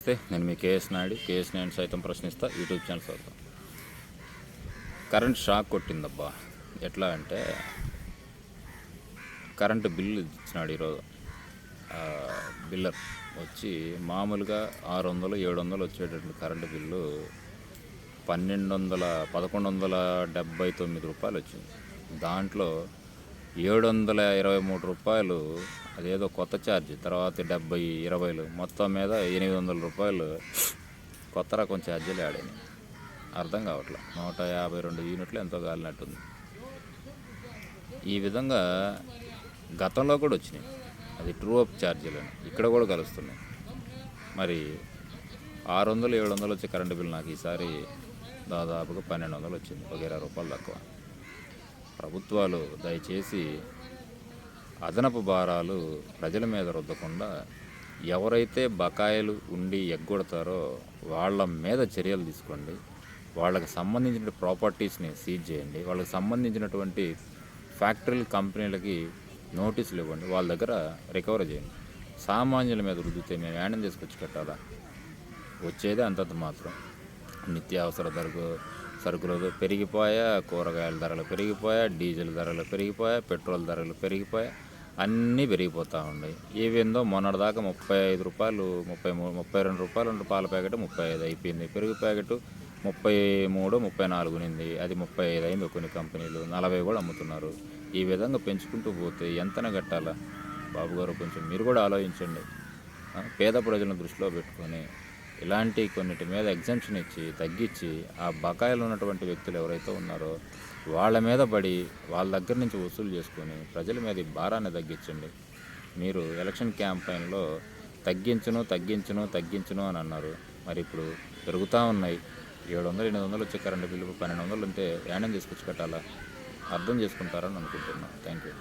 నమస్తే నేను మీ కేఎస్ నాయుడు. కేఎస్ నాయుడు సైతం ప్రశ్నిస్తా యూట్యూబ్ ఛానల్ సైతం కరెంట్ షాక్ కొట్టిందబ్బా. ఎట్లా అంటే కరెంటు బిల్లు ఇచ్చినాడు ఈరోజు. బిల్లర్ వచ్చి మామూలుగా ఆరు వందలు ఏడు వందలు వచ్చేటటువంటి కరెంటు బిల్లు పన్నెండు వందల పదకొండు వందల డెబ్బై తొమ్మిది రూపాయలు వచ్చింది దాంట్లో ఏడు వందల ఇరవై మూడు రూపాయలు అదేదో కొత్త ఛార్జ్ తర్వాత డెబ్బై ఇరవైలు మొత్తం మీద ఎనిమిది వందల రూపాయలు కొత్త రకం ఛార్జీలు ఆడాయి అర్థం కావట్లే? నూట యాభై రెండు యూనిట్లు ఎంతో కాలినట్టుంది. ఈ విధంగా గతంలో కూడా వచ్చినాయి. అది ట్రూ అప్ ఛార్జీలు అని ఇక్కడ కూడా కలుస్తున్నాయి. మరి ఆరు వందలు ఏడు వందలు వచ్చే కరెంటు బిల్ నాకు ఈసారి దాదాపుగా పన్నెండు వందలు వచ్చింది. ఒక ఇరవై రూపాయలు తక్కువ. ప్రభుత్వాలు దయచేసి అదనపు భారాలు ప్రజల మీద రుద్దకుండా ఎవరైతే బకాయిలు ఉండి ఎగ్గొడతారో వాళ్ళ మీద చర్యలు తీసుకోండి. వాళ్ళకి సంబంధించిన ప్రాపర్టీస్ని సీజ్ చేయండి. వాళ్ళకి సంబంధించినటువంటి ఫ్యాక్టరీలు కంపెనీలకి నోటీసులు ఇవ్వండి. వాళ్ళ దగ్గర రికవర్ చేయండి. సామాన్యుల మీద రుద్దితే మేము యానం తీసుకొచ్చి కట్టాలా? వచ్చేదే అంతంత మాత్రం. నిత్యావసర ధరకు సరుకులు పెరిగిపోయా కూరగాయల ధరలు పెరిగిపోయా డీజిల్ ధరలు పెరిగిపోయా పెట్రోల్ ధరలు పెరిగిపోయా అన్నీ పెరిగిపోతూ ఉన్నాయి. ఏవేందో మొన్నటిదాకా ముప్పై ఐదు రూపాయలు ముప్పై మూడు ముప్పై రెండు రూపాయలు ఉండే పాల ప్యాకెట్ ముప్పై ఐదు అయిపోయింది. పెరుగు ప్యాకెట్ ముప్పై మూడు ముప్పై నాలుగు ఉంది అది ముప్పై ఐదు అయింది కొన్ని కంపెనీలు. నలభై కూడా అమ్ముతున్నారు. ఈ విధంగా పెంచుకుంటూ పోతే ఎంతన కట్టాలా? బాబు గారు కొంచెం మీరు కూడా ఆలోచించండి. పేద ప్రజలను దృష్టిలో పెట్టుకొని ఇలాంటి కొన్నిటి మీద ఎగ్జంప్షన్ ఇచ్చి తగ్గించి ఆ బకాయిలు ఉన్నటువంటి వ్యక్తులు ఎవరైతే ఉన్నారో వాళ్ళ మీద పడి వాళ్ళ దగ్గర నుంచి వసూలు చేసుకొని ప్రజల మీద ఈ భారాన్ని తగ్గించండి. మీరు ఎలక్షన్ క్యాంపెయిన్లో తగ్గించును తగ్గించును తగ్గించును అని అన్నారు. మరి ఇప్పుడు పెరుగుతూ ఉన్నాయి. ఏడు వందలు ఎనిమిది వందలు వచ్చే కరెంటు బిల్లు పన్నెండు వందలు ఉంటే యానం తీసుకొచ్చి కట్టాలా? అర్థం చేసుకుంటారని అనుకుంటున్నాను. Thank you.